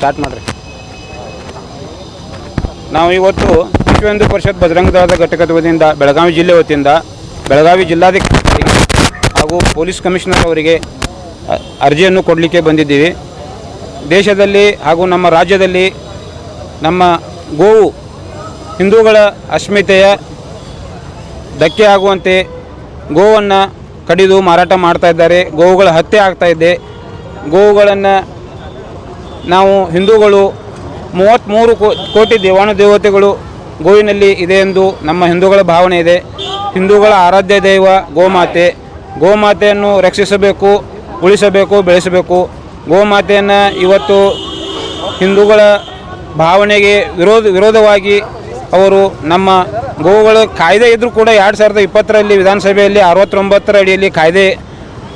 Start ಮಾಡ್ರಿ. ನಾವು ಇವತ್ತು ವಿಶ್ವ ಹಿಂದೂ ಪರಿಷತ್ ಬಜರಂಗ ದಳದ ಘಟಕದ ವತಿಯಿಂದ ಬೆಳಗಾವಿ ಜಿಲ್ಲೆ ವತಿಯಿಂದ ಬೆಳಗಾವಿ ಜಿಲ್ಲಾಧಿಕಾರಿ ಹಾಗೂ ಪೊಲೀಸ್ ಕಮಿಷನರ್ ಅವರಿಗೆ ಅರ್ಜಿಯನ್ನು ಕೊಡಲಿಕ್ಕೆ ಬಂದಿದ್ದೀವಿ. ದೇಶದಲ್ಲಿ ಹಾಗೂ ನಮ್ಮ ರಾಜ್ಯದಲ್ಲಿ ನಮ್ಮ ಗೋವು ಹಿಂದೂಗಳ ಅಸ್ಮಿತೆಯ ಧಕ್ಕೆ ಆಗುವಂತೆ ಗೋವನ್ನು ಕಡಿದು ಮಾರಾಟ ಮಾಡ್ತಾ ಇದ್ದಾರೆ. ಗೋವುಗಳ ಹತ್ಯೆ ಆಗ್ತಾ ಇದೆ. ಗೋವುಗಳನ್ನು ನಾವು ಹಿಂದೂಗಳು ಮೂವತ್ತ್ಮೂರು ಕೋಟಿ ದೇವಾನು ದೇವತೆಗಳು ಗೋವಿನಲ್ಲಿ ಇದೆ ಎಂದು ನಮ್ಮ ಹಿಂದೂಗಳ ಭಾವನೆ ಇದೆ. ಹಿಂದೂಗಳ ಆರಾಧ್ಯ ದೈವ ಗೋಮಾತೆ. ಗೋಮಾತೆಯನ್ನು ರಕ್ಷಿಸಬೇಕು, ಉಳಿಸಬೇಕು, ಬೆಳೆಸಬೇಕು. ಗೋಮಾತೆಯನ್ನು ಇವತ್ತು ಹಿಂದೂಗಳ ಭಾವನೆಗೆ ವಿರೋಧ, ವಿರೋಧವಾಗಿ ಅವರು ನಮ್ಮ ಗೋವುಗಳ ಕಾಯ್ದೆ ಇದ್ದರೂ ಕೂಡ ಎರಡು ಸಾವಿರದ ಇಪ್ಪತ್ತರಲ್ಲಿ ವಿಧಾನಸಭೆಯಲ್ಲಿ ಅರವತ್ತೊಂಬತ್ತರ ಅಡಿಯಲ್ಲಿ ಕಾಯ್ದೆ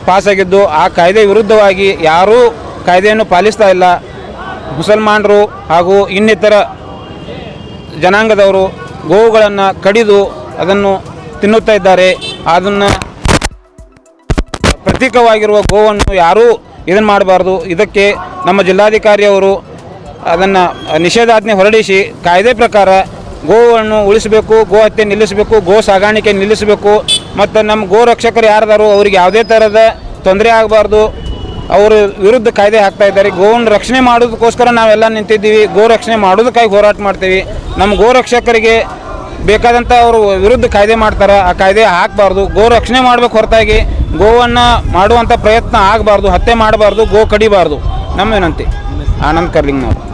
ಪಾಸಾಗಿದ್ದು, ಆ ಕಾಯ್ದೆ ವಿರುದ್ಧವಾಗಿ ಯಾರೂ ಕಾಯ್ದೆಯನ್ನು ಪಾಲಿಸ್ತಾ ಇಲ್ಲ. ಮುಸಲ್ಮಾನರು ಹಾಗೂ ಇನ್ನಿತರ ಜನಾಂಗದವರು ಗೋವುಗಳನ್ನು ಕಡಿದು ಅದನ್ನು ತಿನ್ನುತ್ತಾ ಇದ್ದಾರೆ. ಅದನ್ನು ಪ್ರತೀಕವಾಗಿರುವ ಗೋವನ್ನು ಯಾರೂ ಇದನ್ನು ಮಾಡಬಾರ್ದು. ಇದಕ್ಕೆ ನಮ್ಮ ಜಿಲ್ಲಾಧಿಕಾರಿಯವರು ಅದನ್ನು ನಿಷೇಧಾಜ್ಞೆ ಹೊರಡಿಸಿ ಕಾಯ್ದೆ ಪ್ರಕಾರ ಗೋವನ್ನು ಉಳಿಸಬೇಕು, ಗೋ ಹತ್ಯೆ ನಿಲ್ಲಿಸಬೇಕು, ಗೋ ಸಾಗಾಣಿಕೆ ನಿಲ್ಲಿಸಬೇಕು. ಮತ್ತು ನಮ್ಮ ಗೋ ರಕ್ಷಕರು ಯಾರದಾರು, ಅವರಿಗೆ ಯಾವುದೇ ಥರದ ತೊಂದರೆ ಆಗಬಾರ್ದು. ಅವರ ವಿರುದ್ಧ ಕಾಯ್ದೆ ಹಾಕ್ತಾ ಇದ್ದಾರೆ. ಗೋವನ್ನು ರಕ್ಷಣೆ ಮಾಡೋದಕ್ಕೋಸ್ಕರ ನಾವೆಲ್ಲ ನಿಂತಿದ್ದೀವಿ. ಗೋ ರಕ್ಷಣೆ ಮಾಡೋದಕ್ಕಾಗಿ ಹೋರಾಟ ಮಾಡ್ತೀವಿ. ನಮ್ಮ ಗೋ ರಕ್ಷಕರಿಗೆ ಬೇಕಾದಂಥ ಅವರು ವಿರುದ್ಧ ಕಾಯ್ದೆ ಮಾಡ್ತಾರೆ. ಆ ಕಾಯ್ದೆ ಹಾಕಬಾರ್ದು. ಗೋ ರಕ್ಷಣೆ ಮಾಡಬೇಕು ಹೊರತಾಗಿ. ಗೋವನ್ನು ಮಾಡುವಂಥ ಪ್ರಯತ್ನ ಆಗಬಾರ್ದು. ಹತ್ಯೆ ಮಾಡಬಾರ್ದು. ಗೋ ಕಡಿಬಾರ್ದು. ನಮ್ಮ ವಿನಂತಿ. ಆನಂದ್ ಕರ್ಲಿಂಗ್ ನಾವು.